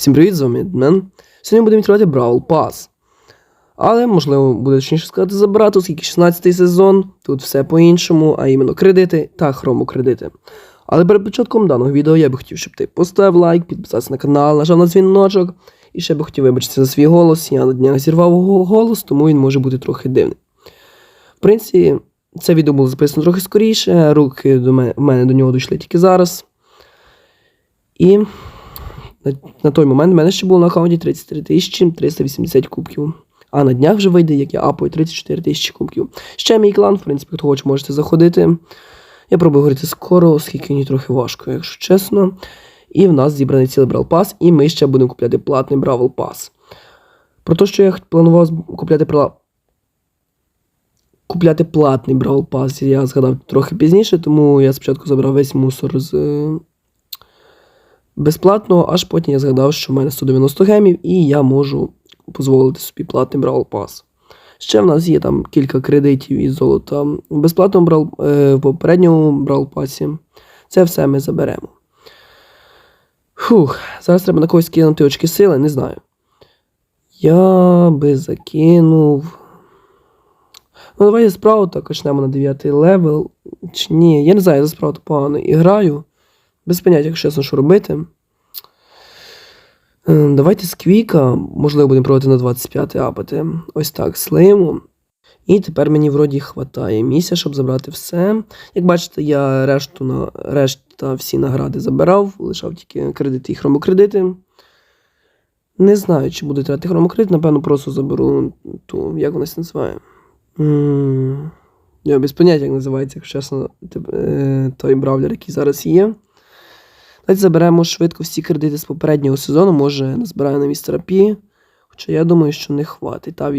Всім привіт, з вами Дмен. Сьогодні будемо відкривати Brawl Pass. Але, можливо, буде точніше сказати забрати, оскільки 16 сезон, тут все по-іншому, а іменно кредити та хромокредити. Але перед початком даного відео я би хотів, щоб ти поставив лайк, підписався на канал, нажав на дзвіночок. І ще би хотів вибачитися за свій голос. Я на днях зірвав голос, тому він може бути трохи дивний. В принципі, це відео було записано трохи скоріше, руки до мене, в мене до нього дійшли тільки зараз. І на, на той момент в мене ще було на аккаунті 33 тисячі 380 кубків. А на днях вже вийде, як я апаю 34 тисячі кубків. Ще мій клан, в принципі, хто хоче, можете заходити. Я пробую говорити скоро, оскільки мені трохи важко, якщо чесно. І в нас зібраний цілий Brawl Pass, і ми ще будемо купляти платний Brawl Pass. Про те, що я планував купляти пла... купляти платний Brawl Pass, я згадав трохи пізніше, тому я спочатку забрав весь мусор з е, безплатно, аж потім я згадав, що в мене 190 гемів, і я можу дозволити собі платний Brawl Pass. Ще в нас є там кілька кредитів із золота в безплатному брал, е, в попередньому Brawl Pass. Це все ми заберемо. Фух, зараз треба на когось кинути очки сили, не знаю. Я би закинув. Ну, давайте справу так почнемо на 9 левел. Чи ні, я не знаю, я за справу погано і граю. Без поняття, якщо чесно, що робити. Е, Давайте з Квіка, можливо, будемо проводити на 25 апати. Ось так, слиму. І тепер мені вроді хватає місця, щоб забрати все. Як бачите, я решту на решта всі награди забирав, лишав тільки кредити і хромокредити. Не знаю, чи буду тратити хромокредит, напевно, просто заберу ту, як вона це називає. Я без поняття, як називається, якщо чесно, е, той бравлер, який зараз є. Давайте заберемо швидко всі кредити з попереднього сезону, може назбираю на містера Пі. Хоча я думаю, що не хватить. Та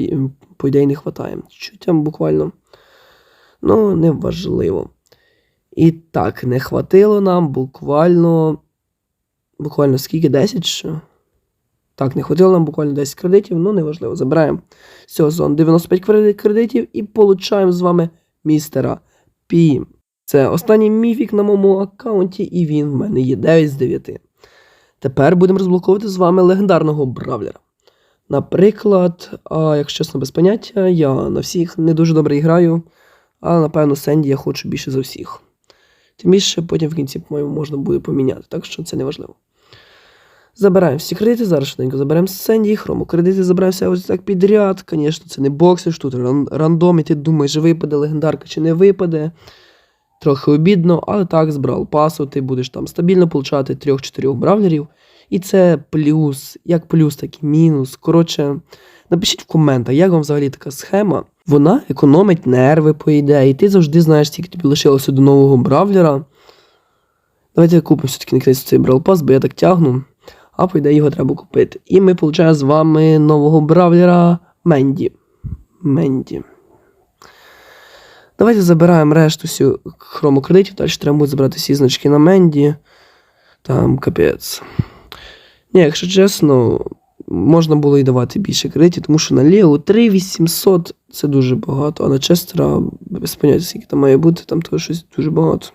по ідеї не хватає. Чуть там буквально. Ну, неважливо. І так, не хватило нам буквально. Буквально скільки? 10 що? Так, не хватило нам буквально 10 кредитів, ну неважливо. Забираємо з цього сезону 95 кредитів і получаємо з вами містера Пі. Це останній міфік на моєму аккаунті, і він в мене є 9 з 9. Тепер будемо розблоковувати з вами легендарного бравлера. Наприклад, а, якщо чесно, без поняття, я на всіх не дуже добре граю, але напевно Сенді я хочу більше за всіх. Тим більше потім в кінці, по-моєму, можна буде поміняти, так що це не важливо. Забираємо всі кредити, зараз швиденько заберемо Сенді, хрому кредити забираємо все ось так підряд. Звісно, це не боксиш, тут рандом, і ти думаєш, випаде легендарка чи не випаде. Трохи обідно, але так, з брал пасу, ти будеш там стабільно получати 3-4 бравлерів. І це плюс, як плюс, так і мінус. Коротше, напишіть в коментах, як вам взагалі така схема. Вона економить нерви, по ідеї. Ти завжди знаєш, скільки тобі лишилося до нового бравлера. Давайте купимо все-таки на кінець цей брал пас, бо я так тягну. А по ідеї його треба купити. І ми получаємо з вами нового бравлера Менді. Менді. Давайте забираємо решту всю хромокредитів, далі треба буде забрати всі значки на Менді. Там капець. Ні, якщо чесно, можна було і давати більше кредитів, тому що на Лео 3800 це дуже багато, а на Честера без поняття, скільки там має бути, там того щось дуже багато.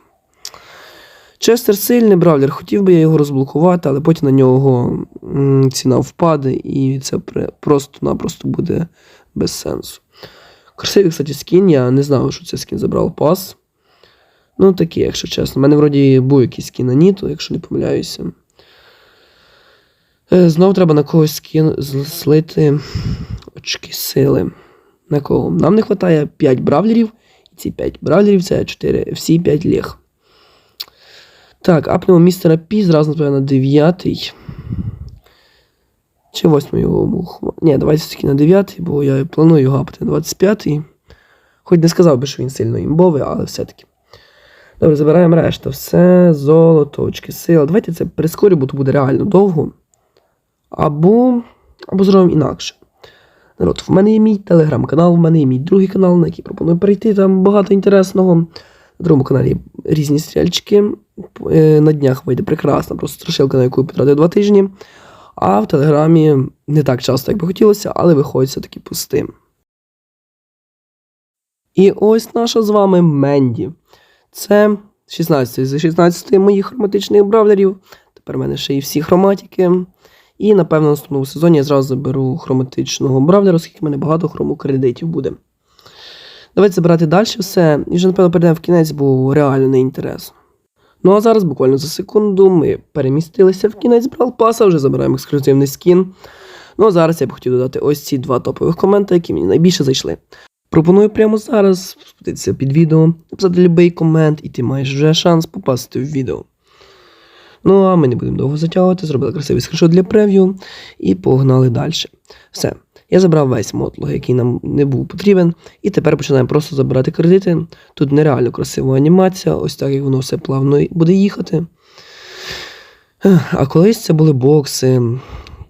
Честер сильний бравлер, хотів би я його розблокувати, але потім на нього ціна впаде, і це просто-напросто буде без сенсу. Красивий, кстати, скін, я не знав, що це скін забрав пас. Ну, такий, якщо чесно. У мене вроді був якийсь скін на Ніту, якщо не помиляюся. Е, Знову треба на когось скін зл- слити очки сили. На кого? Нам не вистачає 5 бравлерів, і ці 5 бравлерів це 4, всі 5 ліг. Так, апнемо містера Пі, зразу напевно, на 9. Чи 8 його. Ні, давайте все-таки на 9, бо я планую його апати на 25-й. Хоч не сказав би, що він сильно імбовий, але все-таки. Добре, забираємо решту. Все, золото, очки сили. Давайте це прискорю, бо то буде реально довго. Або, або зробимо інакше. Народ, в мене є мій телеграм-канал, в мене є мій другий канал, на який пропоную перейти. Там багато інтересного. На другому каналі є різні стрільчики. Е, На днях вийде прекрасна, просто страшилка, на яку я потратив два тижні. А в Телеграмі не так часто, як би хотілося, але виходить все-таки пустим. І ось наша з вами Менді. Це 16 з 16 моїх хроматичних бравлерів. Тепер в мене ще і всі хроматики. І напевно в наступному сезоні я зразу заберу хроматичного бравлера, оскільки в мене багато хромокредитів буде. Давайте забирати далі все. І вже, напевно, перейдемо в кінець, бо реально не інтерес. Ну а зараз, буквально за секунду, ми перемістилися в кінець Брал Паса, вже забираємо ексклюзивний скін. Ну а зараз я б хотів додати ось ці два топових коменти, які мені найбільше зайшли. Пропоную прямо зараз спуститися під відео, написати любий комент, і ти маєш вже шанс попасти в відео. Ну а ми не будемо довго затягувати, зробили красивий скріншот для прев'ю і погнали далі. Все. Я забрав весь мотлог, який нам не був потрібен, і тепер починаємо просто забирати кредити. Тут нереально красива анімація, ось так як воно все плавно буде їхати. А колись це були бокси.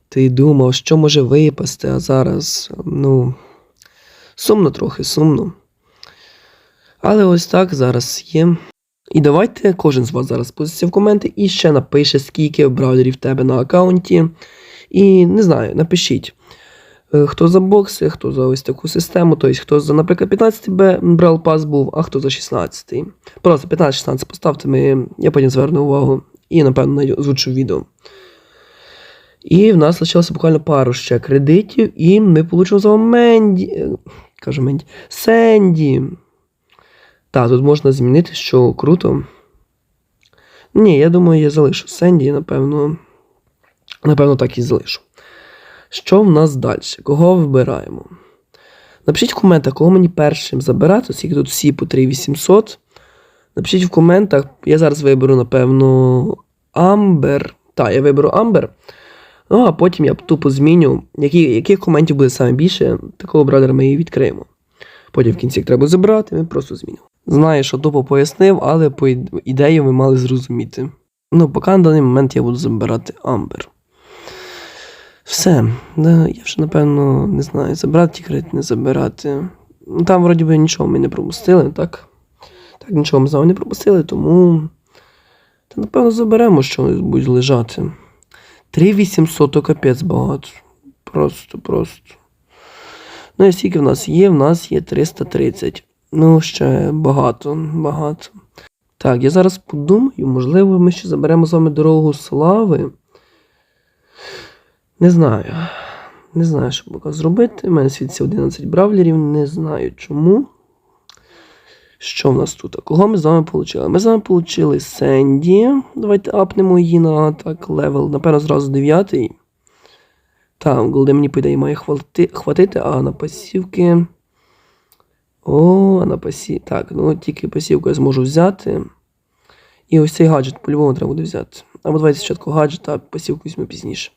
Ти думав, що може випасти, а зараз, ну, сумно трохи, сумно. Але ось так зараз є. І давайте кожен з вас зараз спуститься в коменти і ще напише, скільки браузерів в тебе на аккаунті. І не знаю, напишіть, хто за бокси, хто за ось таку систему, тобто хто за, наприклад, 15 Б брал пас був, а хто за 16. Просто 15-16 поставте, ми, я потім зверну увагу і, напевно, озвучу відео. І в нас лишилося буквально пару ще кредитів, і ми получимо за Менді. е, Кажу Менді. Сенді. Так, тут можна змінити, що круто. Ні, я думаю, я залишу Сенді, напевно. Напевно, так і залишу. Що в нас далі? Кого вибираємо? Напишіть в коментах, кого мені першим забирати, оскільки тут всі по 3800. Напишіть в коментах, я зараз виберу, напевно, Амбер. Так, я виберу Амбер. Ну, а потім я тупо зміню, які, яких коментів буде саме більше, такого брадера ми і відкриємо. Потім в кінці як треба забрати, ми просто змінимо. Знаю, що тупо пояснив, але по іде- ідею ви мали зрозуміти. Ну, поки на даний момент я буду забирати Амбер. Все. Да, я вже, напевно, не знаю, забрати ті кредити, не забирати. Ну, там, вроді би, нічого ми не пропустили, так? Так, нічого ми з вами не пропустили, тому. Та, напевно, заберемо щось будь лежати. 3800 то капець багато. Просто, просто. Ну, і скільки в нас є? В нас є 330. Ну, ще багато, багато. Так, я зараз подумаю, можливо, ми ще заберемо з вами дорогу слави. Не знаю. Не знаю, що поки зробити. У мене світиться 11 бравлерів, не знаю чому. Що в нас тут? Кого ми з вами отримали? Ми з вами отримали Сенді. Давайте апнемо її на так левел. Напевно, зразу 9. Там, голди мені по ідеї має хвати, хватити, а на пасівки. О, а на пасі. Так, ну тільки пасівку я зможу взяти. І ось цей гаджет по-любому треба буде взяти. Або давайте спочатку гаджет, а пасівку візьму пізніше.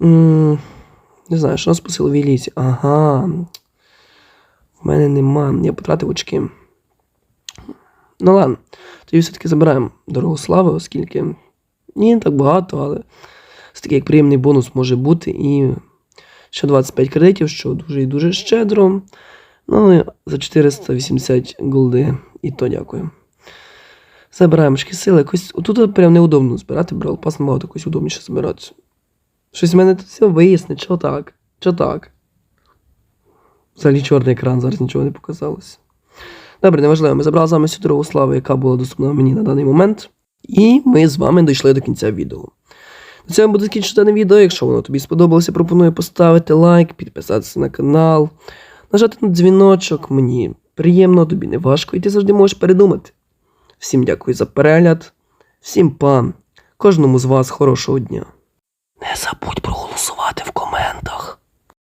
Не знаю, що нас по силовій лісі. Ага. В мене нема. Я потратив очки. Ну ладно. Тоді все-таки забираємо дорогу слави, оскільки ні, не так багато, але все-таки як приємний бонус може бути. І ще 25 кредитів, що дуже і дуже щедро. Ну, і за 480 голди. І то дякую. Забираємо шки сили. Якось отут прям неудобно збирати, брал пас набагато якось удобніше збирати. Щось в мене тут все виясне, що так? Що так? Взагалі чорний екран, зараз нічого не показалося. Добре, неважливо, ми забрали з вами всю дорогу слави, яка була доступна мені на даний момент. І ми з вами дійшли до кінця відео. На цьому буде закінчити дане відео. Якщо воно тобі сподобалося, пропоную поставити лайк, підписатися на канал, нажати на дзвіночок. Мені приємно, тобі не важко, і ти завжди можеш передумати. Всім дякую за перегляд, всім пан, кожному з вас хорошого дня. Не забудь проголосувати в коментах.